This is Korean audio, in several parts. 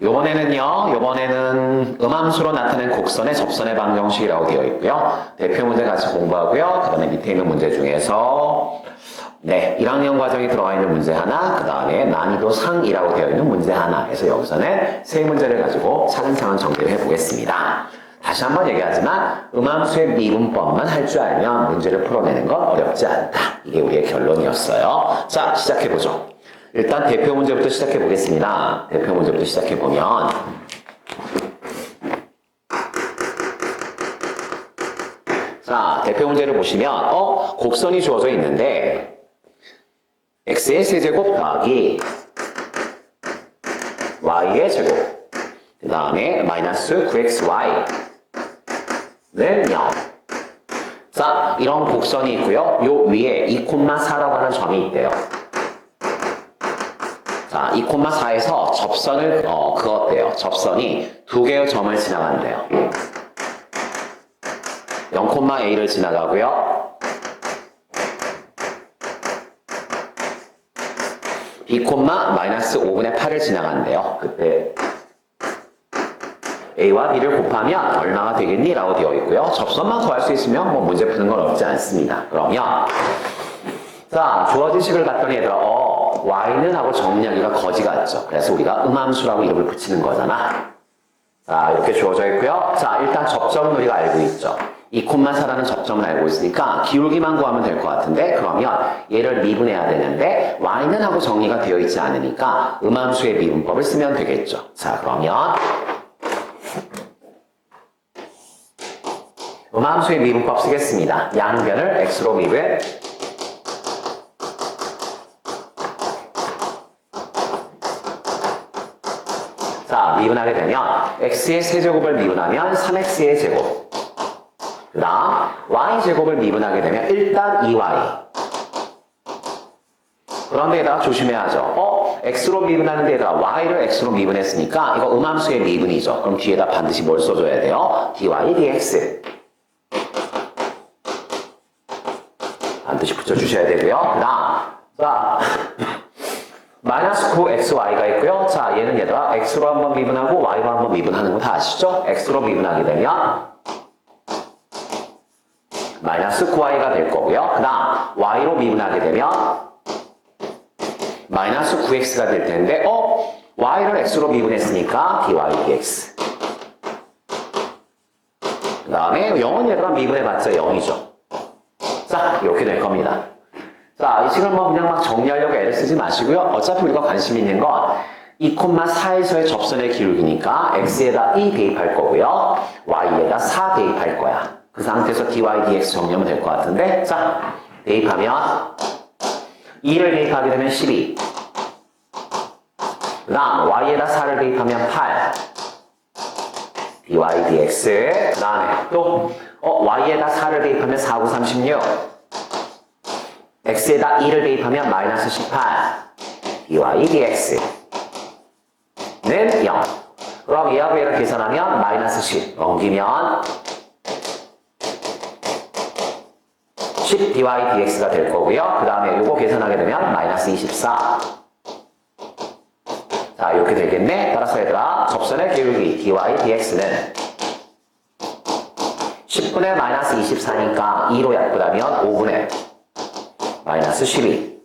요번에는요, 요번에는 음함수로 나타낸 곡선의 접선의 방정식이라고 되어 있고요. 대표 문제 같이 공부하고요. 그 다음에 밑에 있는 문제 중에서 네, 1학년 과정에 들어가 있는 문제 하나, 그 다음에 난이도 상이라고 되어 있는 문제 하나. 그래서 여기서는 세 문제를 가지고 차근차근 정리를 해보겠습니다. 다시 한번 얘기하지만 음함수의 미분법만 할 줄 알면 문제를 풀어내는 건 어렵지 않다. 이게 우리의 결론이었어요. 자, 시작해보죠. 일단 대표 문제부터 시작해 보겠습니다. 대표 문제부터 시작해 보면 자 대표 문제를 보시면 어 곡선이 주어져 있는데 x의 세제곱 더하기 y의 제곱 그 다음에 마이너스 9xy는 0. 자 이런 곡선이 있고요. 요 위에 2,4라고 하는 점이 있대요. 자, 2,4에서 접선을 어, 그었대요. 접선이 두 개의 점을 지나간대요. 0,a를 지나가고요. 2, 마이너스 5분의 8을 지나간대요. 그때 a와 b를 곱하면 얼마가 되겠니? 라고 되어 있고요. 접선만 구할 수 있으면 뭐 문제 푸는 건 어렵지 않습니다. 그러면 자, 주어진 식을 봤더니 얘들아, 어, y는 하고 정리하기가 거지 같죠. 그래서 우리가 음함수라고 이름을 붙이는 거잖아. 자, 이렇게 주어져 있고요. 자, 일단 접점은 우리가 알고 있죠. 이 콤마 사라는 접점을 알고 있으니까 기울기만 구하면 될 것 같은데 그러면 얘를 미분해야 되는데 y는 하고 정리가 되어 있지 않으니까 음함수의 미분법을 쓰면 되겠죠. 자, 그러면 음함수의 미분법 쓰겠습니다. 양변을 x로 미분 자, 미분하게 되면 x의 세제곱을 미분하면 3x의 제곱. 그 다음 y 제곱을 미분하게 되면 일단 2y. 그런데 에다가 조심해야죠. 어? x로 미분하는 데에다가 y를 x로 미분했으니까 이거 음함수의 미분이죠. 그럼 뒤에다 반드시 뭘 써줘야 돼요? dy dx. 반드시 붙여주셔야 되고요. 그 다음 자 마이너스 9xy가 있고요. 자, 얘는 얘들아 x로 한번 미분하고 y로 한번 미분하는 거 다 아시죠? x로 미분하게 되면 마이너스 9y가 될 거고요. 그 다음 y로 미분하게 되면 마이너스 9x가 될 텐데 어? y를 x로 미분했으니까 dy dx 그 다음에 0은 얘들아 미분해봤자 0이죠. 자, 이렇게 될 겁니다. 자, 이 식을 뭐 그냥 막 정리하려고 애를 쓰지 마시고요. 어차피 우리가 관심 있는 건 2,4에서의 접선의 기울기니까 x에다 2 대입할 거고요. y에다 4 대입할 거야. 그 상태에서 dy dx 정리하면 될 것 같은데 자, 대입하면 2를 대입하게 되면 12. 그 다음 y에다 4를 대입하면 8. dy dx 그 다음에 또 어, y에다 4를 대입하면 4, 9, 36. X에다 2를 대입하면 마이너스 18 dy dx는 0 그럼 얘하고 얘를 계산하면 마이너스 10 넘기면 10 dy dx가 될 거고요. 그 다음에 요거 계산하게 되면 마이너스 24 자 이렇게 되겠네. 따라서 얘들아 접선의 기울기 dy dx는 10분의 마이너스 24니까 2로 약분하면 5분의 마이너스 12.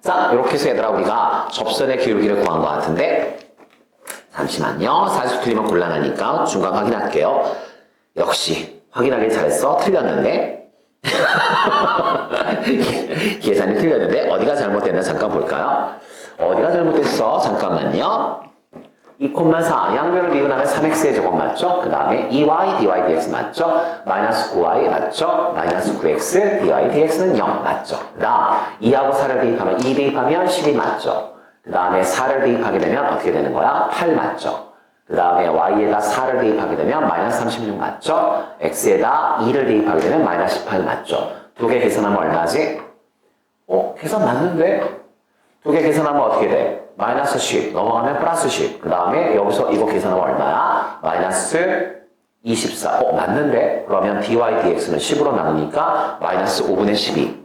자, 이렇게 해서 얘들아 우리가 접선의 기울기를 구한 것 같은데 잠시만요. 사실 틀리면 곤란하니까 중간 확인할게요. 역시 확인하길 잘했어. 틀렸는데 계산이 틀렸는데 어디가 잘못됐나 잠깐 볼까요? 어디가 잘못됐어? 잠깐만요. 2,4 양변을 미분하면 3x의 제곱 맞죠? 그 다음에 2y dy dx 맞죠? 마이너스 9y 맞죠? 마이너스 9x dy dx는 0 맞죠? 그 다음 2하고 4를 대입하면 2 대입하면 12 맞죠? 그 다음에 4를 대입하게 되면 어떻게 되는 거야? 8 맞죠? 그 다음에 y에다 4를 대입하게 되면 마이너스 36 맞죠? x에다 2를 대입하게 되면 마이너스 18 맞죠? 두 개 계산하면 얼마지? 어? 계산 맞는데? 두 개 계산하면 어떻게 돼? 마이너스 10 넘어가면 플러스 10. 그 다음에 여기서 이거 계산하면 얼마야? 마이너스 24. 어, 맞는데? 그러면 dy dx는 10으로 나누니까 마이너스 5분의 12.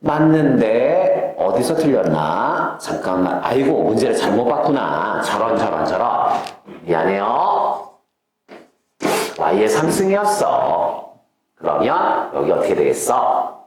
맞는데, 어디서 틀렸나? 잠깐만. 아이고, 문제를 잘못 봤구나. 저런, 저런, 저런. 미안해요. y의 상승이었어. 그러면 여기 어떻게 되겠어?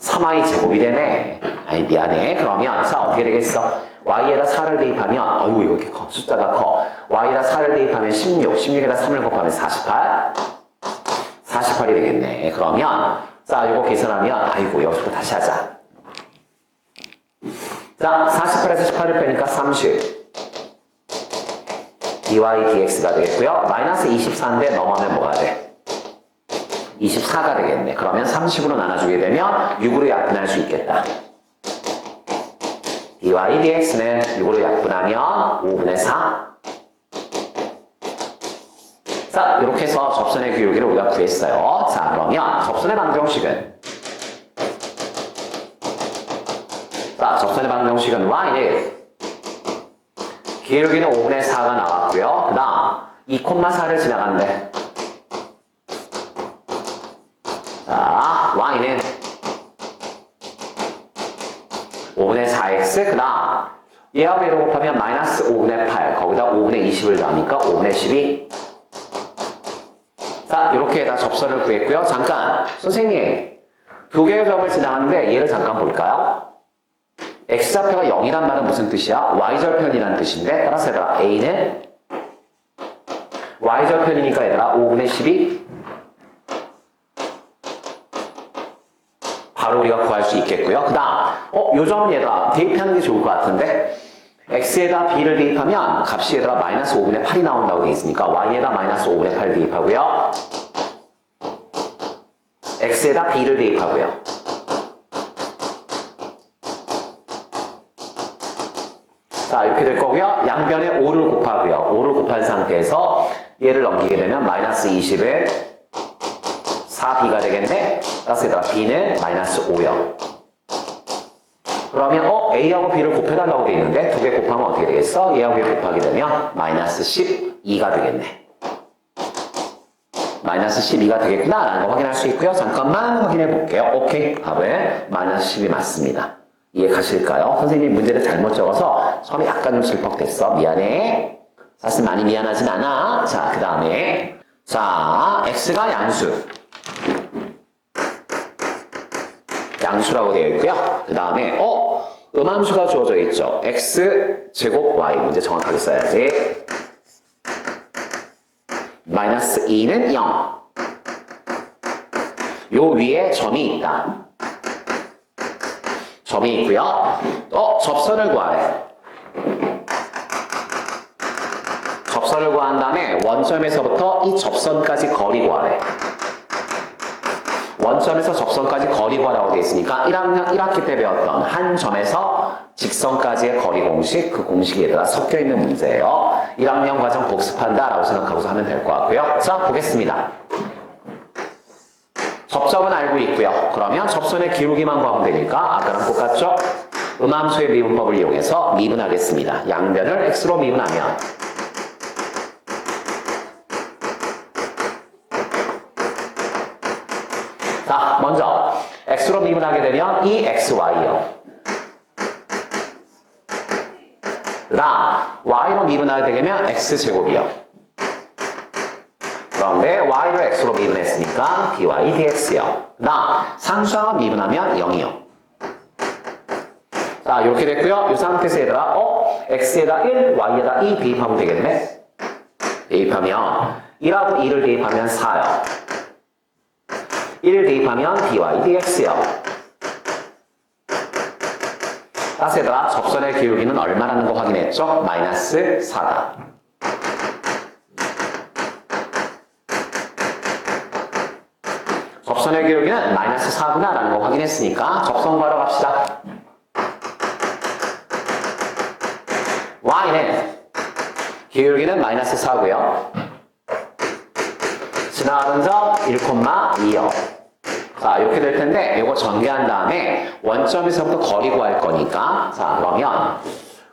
3y 제곱이 되네. 아이, 미안해. 그러면, 자, 어떻게 되겠어? y에다 4를 대입하면, 어이구, 이렇게 커. 숫자가 커. y에다 4를 대입하면 16, 16에다 3을 곱하면 48. 48이 되겠네. 그러면, 자, 이거 계산하면, 아이고, 여기서 다시 하자. 자, 48에서 18을 빼니까 30. dy dx가 되겠고요. 마이너스 24인데 넘어가면 뭐가 돼? 24가 되겠네. 그러면 30으로 나눠주게 되면 6으로 약분할 수 있겠다. Dy dx는 6으로 약분하면 5분의 4. 자, 이렇게 해서 접선의 기울기를 우리가 구했어요. 자, 그러면 접선의 방정식은 자, 접선의 방정식은 y는 기울기는 5분의 4가 나왔고요. 그 다음 2,4를 지나간대. 자, y는 5분의 4x 그 다음 얘를 곱하면 마이너스 5분의 8 거기다 5분의 20을 더하니까 5분의 12 자, 이렇게 다 접선을 구했고요. 잠깐, 선생님, 두 개의 점을 지나갔는데 얘를 잠깐 볼까요? x좌표가 0이란 말은 무슨 뜻이야? y절편이라는 뜻인데, 따라서 얘들아, a는 y절편이니까 얘들아, 5분의 12 바로 우리가 구할 수 있겠고요. 그 다음, 어, 요 점은 얘들아, 대입하는 게 좋을 것 같은데, x에다 b를 대입하면 값이 얘들아 마이너스 5분의 8이 나온다고 되어 있으니까 y에다 마이너스 5분의 8을 대입하고요. x에다 b를 대입하고요. 자 이렇게 될 거고요. 양변에 5를 곱하고요. 5를 곱한 상태에서 얘를 넘기게 되면 마이너스 20에 4b가 되겠네. 따라서 얘들아 b는 마이너스 5요. 그러면 어 a하고 b를 곱해달라고 돼 있는데 두 개 곱하면 어떻게 되겠어? 얘하고 얘 곱하게 되면 마이너스 12가 되겠네. 마이너스 12가 되겠구나 라는 거 확인할 수 있고요. 잠깐만 확인해 볼게요. 오케이. 답은 마이너스 10이 맞습니다. 이해 가실까요? 선생님이 문제를 잘못 적어서 처음에 약간 좀 슬퍼됐어. 미안해. 사실 많이 미안하진 않아. 자, 그 다음에 자, x가 양수. 양수라고 되어 있고요. 그 다음에 어 음함수가 주어져 있죠. x 제곱 y 문제 정확하게 써야지. 마이너스 2는 0. 요 위에 점이 있다. 점이 있고요. 어 접선을 구하래. 접선을 구한 다음에 원점에서부터 이 접선까지 거리 구하래. 원점에서 접선까지 거리 구하라고 되어 있으니까 1학년 1학기 때 배웠던 한 점에서 직선까지의 거리 공식 그 공식이 얘들아 섞여 있는 문제예요. 1학년 과정 복습한다 라고 생각하고서 하면 될 것 같고요. 자 보겠습니다. 접점은 알고 있고요. 그러면 접선의 기울기만 구하면 되니까 아까랑 똑같죠? 음함수의 미분법을 이용해서 미분하겠습니다. 양변을 x로 미분하면 자, 먼저 x로 미분하게 되면 이 xy요. 그다음 y로 미분하게 되면 x제곱이요. 그런데 y를 x로 미분했으니까 dy dx요. 그다음 상수항을 미분하면 0이요. 자, 이렇게 됐고요. 이 상태에서 얘들아, 어? x에다 1, y에다 2 대입하면 되겠네. 대입하면 1하고 2를 대입하면 4요. 1을 대입하면 dy dx요. 따라서 얘들아 접선의 기울기는 얼마라는 거 확인했죠? 마이너스 4다. 접선의 기울기는 마이너스 4구나 라는 거 확인했으니까 접선 구하러 갑시다. y는 기울기는 마이너스 4고요. 지나가는 점 1,2요. 자, 이렇게 될 텐데, 이거 전개한 다음에 원점에서부터 거리 구할 거니까, 자, 그러면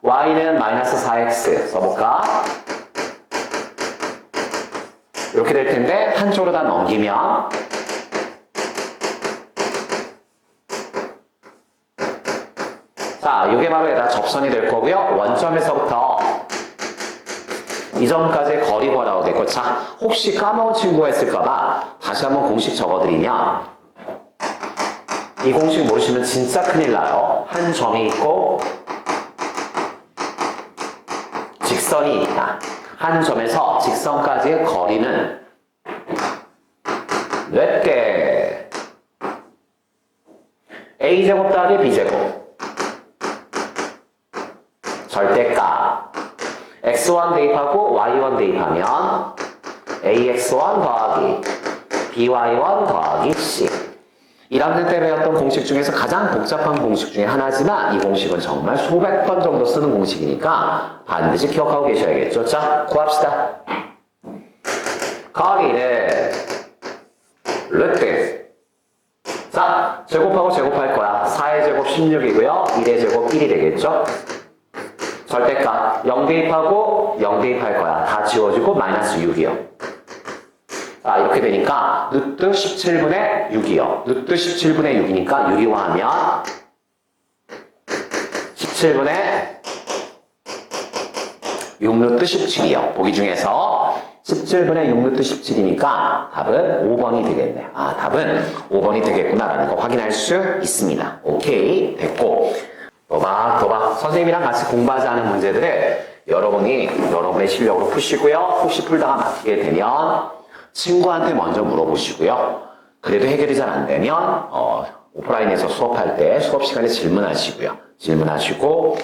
y는 마이너스 4x 써볼까? 이렇게 될 텐데, 한쪽으로 다 넘기면 자, 이게 바로 얘가 접선이 될 거고요. 원점에서부터 이 점까지의 거리 구하라고 되고 자, 혹시 까먹은 친구가 있을까봐 다시 한번 공식 적어드리면 이 공식 모르시면 진짜 큰일 나요. 한 점이 있고 직선이 있다. 한 점에서 직선까지의 거리는 몇 개? a제곱 더하기 b제곱 절대값 x1 대입하고 y1 대입하면 ax1 더하기 by1 더하기 c 1학년 때 배웠던 공식 중에서 가장 복잡한 공식 중에 하나지만 이 공식은 정말 수백 번 정도 쓰는 공식이니까 반드시 기억하고 계셔야겠죠. 자, 구합시다. 거리를 루트 자, 제곱하고 제곱할 거야. 4의 제곱 16이고요. 1의 제곱 1이 되겠죠? 절대값 0 대입하고 0 대입할 거야. 다 지워지고 마이너스 6이요. 자, 이렇게 되니까 루트 17분의 6이요. 루트 17분의 6이니까 유리화하면 17분의 6루트 17이요. 보기 중에서 17분의 6루트 17이니까 답은 5번이 되겠네. 아, 답은 5번이 되겠구나라는 거 확인할 수 있습니다. 오케이. 됐고. 도박도박. 선생님이랑 같이 공부하지 않은 문제들을 여러분이 여러분의 실력으로 푸시고요. 혹시 풀다가 막히게 되면 친구한테 먼저 물어보시고요. 그래도 해결이 잘 안 되면 어, 오프라인에서 수업할 때 수업 시간에 질문하시고요. 질문하시고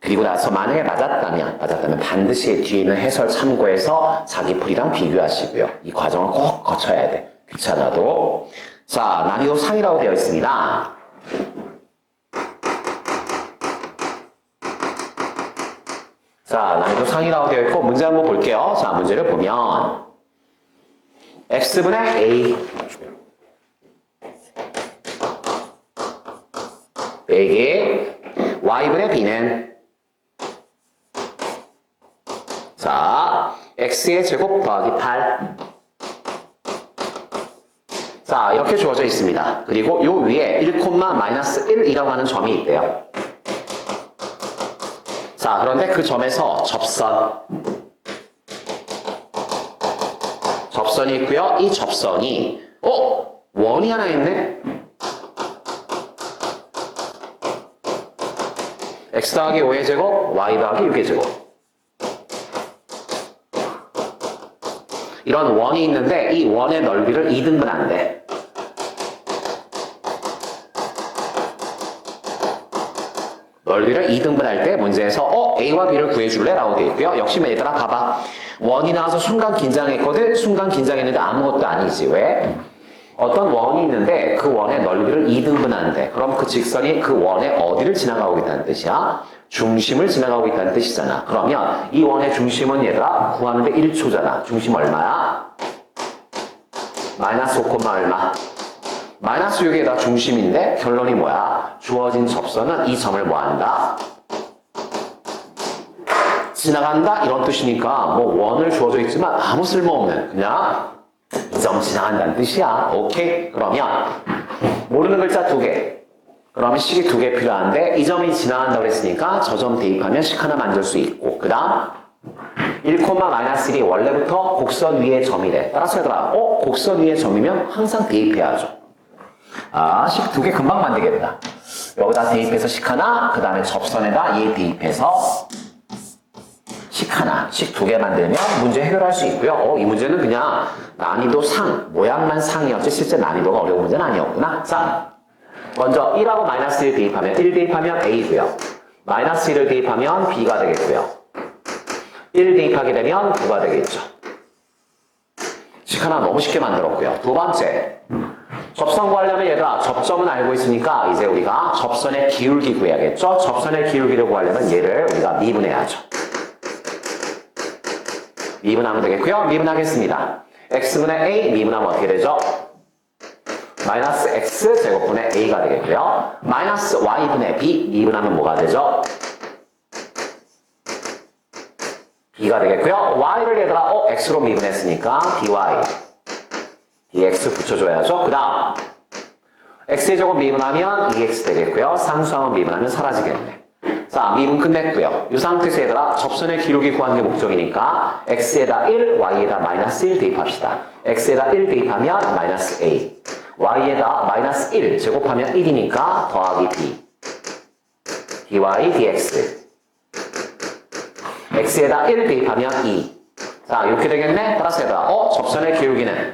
그리고 나서 만약에 맞았다면 맞았다면 반드시 뒤에 있는 해설 참고해서 자기 풀이랑 비교하시고요. 이 과정을 꼭 거쳐야 돼. 귀찮아도 자 난이도 상이라고 되어 있습니다. 자 난이도 상이라고 되어 있고 문제 한번 볼게요. 자 문제를 보면 x분의 a 빼기 y분의 b는 자 x의 제곱 더하기 8 자, 이렇게 주어져 있습니다. 그리고 요 위에 1, 마이너스 1이라고 하는 점이 있대요. 자, 그런데 그 점에서 접선. 접선이 있고요. 이 접선이, 어? 원이 하나 있네? x 더하기 5의 제곱, y 더하기 6의 제곱. 이런 원이 있는데 이 원의 넓이를 2등분 안 돼. 넓이를 2등분 할 때 문제에서 어 A와 B를 구해줄래? 라고 되어 있고요. 역시 얘들아 봐봐. 원이 나와서 순간 긴장했거든? 순간 긴장했는데 아무것도 아니지. 왜? 어떤 원이 있는데 그 원의 넓이를 2등분 한대. 그럼 그 직선이 그 원의 어디를 지나가고 있다는 뜻이야? 중심을 지나가고 있다는 뜻이잖아. 그러면 이 원의 중심은 얘들아 구하는데 1초잖아. 중심 얼마야? 마이너스 5, 얼마? 마이너스 6에다 중심인데 결론이 뭐야? 주어진 접선은 이 점을 뭐한다? 지나간다 이런 뜻이니까 뭐 원을 주어져 있지만 아무 쓸모없는 그냥 이 점 지나간다는 뜻이야. 오케이? 그러면 모르는 글자 두 개. 그러면 식이 두 개 필요한데 이 점이 지나간다고 그랬으니까 저 점 대입하면 식 하나 만들 수 있고 그 다음 1, 마이너스 1이 원래부터 곡선 위의 점이래. 따라서 얘들아, 어? 곡선 위의 점이면 항상 대입해야죠. 아, 식 두 개 금방 만들겠다. 여기다 대입해서 식 하나, 그 다음에 접선에다 얘 대입해서 식 하나, 식 두 개 만들면 문제 해결할 수 있고요. 어, 이 문제는 그냥 난이도 상, 모양만 상이었지 실제 난이도가 어려운 문제는 아니었구나. 자, 먼저 1하고 마이너스 1 대입하면 1 대입하면 A고요. 마이너스 1을 대입하면 B가 되겠고요. 1 대입하게 되면 9가 되겠죠. 식 하나 너무 쉽게 만들었고요. 두 번째, 접선 구하려면 얘가 접점은 알고 있으니까 이제 우리가 접선의 기울기 구해야겠죠? 접선의 기울기를 구하려면 얘를 우리가 미분해야죠. 미분하면 되겠고요. 미분하겠습니다. x분의 a 미분하면 어떻게 되죠? 마이너스 x 제곱분의 a가 되겠고요. 마이너스 y분의 b 미분하면 뭐가 되죠? b가 되겠고요. y를 얘들아 어 x로 미분했으니까 dx 붙여줘야죠. 그 다음 x의 제곱 미분하면 2x 되겠고요. 상수항은 미분하면 사라지겠네. 자, 미분 끝냈고요. 이 상태에서 얘들아 접선의 기록이 구하는 게 목적이니까 x에다 1, y에다 마이너스 1 대입합시다. x에다 1 대입하면 마이너스 a, y에다 마이너스 1 제곱하면 1이니까 더하기 b, dy dx. x에다 1 대입하면 2. 자, 이렇게 되겠네? 따라서 얘들아, 어? 접선의 기울기는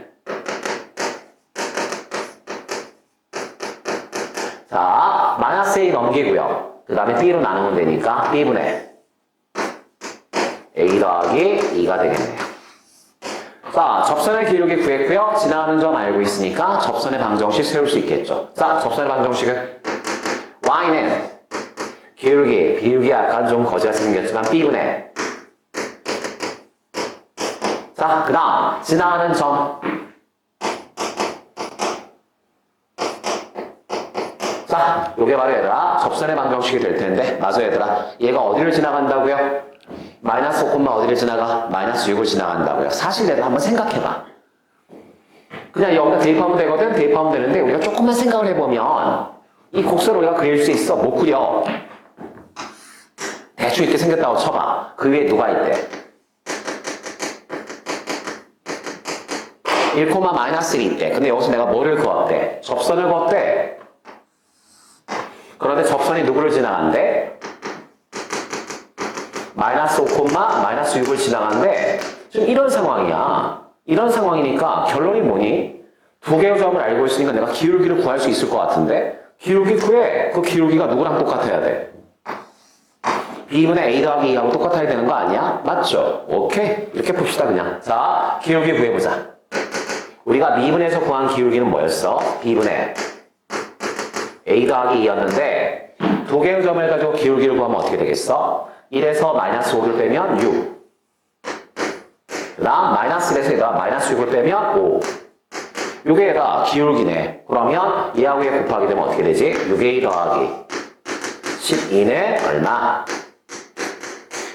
자, 마이너스 a 넘기고요. 그 다음에 b로 나누면 되니까 b분의 a 더하기 2가 되겠네요. 자, 접선의 기울기 구했고요. 지나가는 점 알고 있으니까 접선의 방정식 세울 수 있겠죠. 자, 접선의 방정식은 y는 기울기, 비울기 약간 좀 거지같이 생겼지만 b분의 자, 그 다음 지나가는 점 자, 요게 바로 얘들아 접선의 방정식이 될 텐데. 맞아 얘들아. 얘가 어디를 지나간다고요? 마이너스 5콤마 어디를 지나가? 마이너스 6을 지나간다고요. 사실 얘들아 한번 생각해봐. 그냥 여기다 대입하면 되거든? 대입하면 되는데 우리가 조금만 생각을 해보면 이 곡선을 우리가 그릴 수 있어. 못 그려. 대충 이렇게 생겼다고 쳐봐. 그 위에 누가 있대? 1, 마이너스 1이 있대. 근데 여기서 내가 뭐를 그었대? 접선을 그었대 그런데 접선이 누구를 지나간대? 마이너스 5, 마이너스 6을 지나간대. 지금 이런 상황이야. 이런 상황이니까 결론이 뭐니? 두 개의 점을 알고 있으니까 내가 기울기를 구할 수 있을 것 같은데 기울기 구해. 그 기울기가 누구랑 똑같아야 돼? b분의 a 더하기 2하고 똑같아야 되는 거 아니야? 맞죠? 오케이. 이렇게 봅시다 그냥. 자, 기울기 구해보자. 우리가 미분에서 구한 기울기는 뭐였어? b분의 a 더하기 2였는데 두 개의 점을 가지고 기울기를 구하면 어떻게 되겠어? 1에서 마이너스 5를 빼면 6. 그 다음 마이너스 1에서 얘가 마이너스 6을 빼면 5. 요게 얘가 기울기네. 그러면 얘하고 얘 곱하게 되면 어떻게 되지? 6a 더하기 12는 얼마?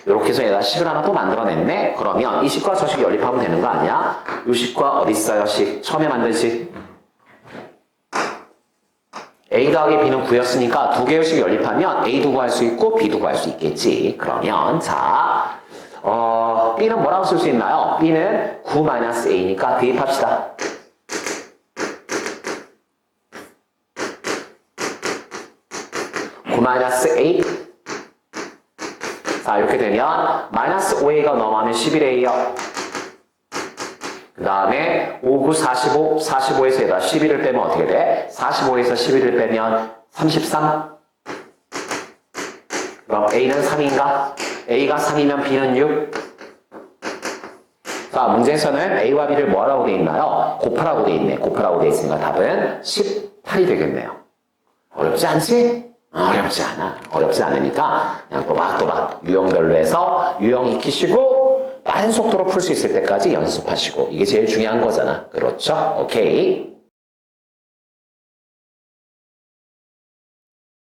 이렇게 해서 얘가 식을 하나 또 만들어냈네? 그러면 이 식과 저 식 연립하면 되는 거 아니야? 이 식과 어디 있어요? 식. 처음에 만든 식. A 더하기 B는 9였으니까 두 개의 식을 연립하면 A도 구할 수 있고 B도 구할 수 있겠지. 그러면 자, 어, B는 뭐라고 쓸 수 있나요? B는 9-A니까 대입합시다. 마이너스 A 자 이렇게 되면 마이너스 5A가 넘어가면 11A요 그 다음에 5, 9, 45, 45에서 얘가 11을 빼면 어떻게 돼? 45에서 11을 빼면 33. 그럼 A는 3인가? A가 3이면 B는 6. 자, 문제에서는 A와 B를 뭐라고 돼 있나요? 곱하라고 돼 있네. 곱하라고 돼 있으니까 답은 18이 되겠네요. 어렵지 않지? 어렵지 않아. 어렵지 않으니까 그냥 또박또박 유형별로 해서 유형 익히시고 빠른 속도로 풀 수 있을 때까지 연습하시고 이게 제일 중요한 거잖아. 그렇죠? 오케이.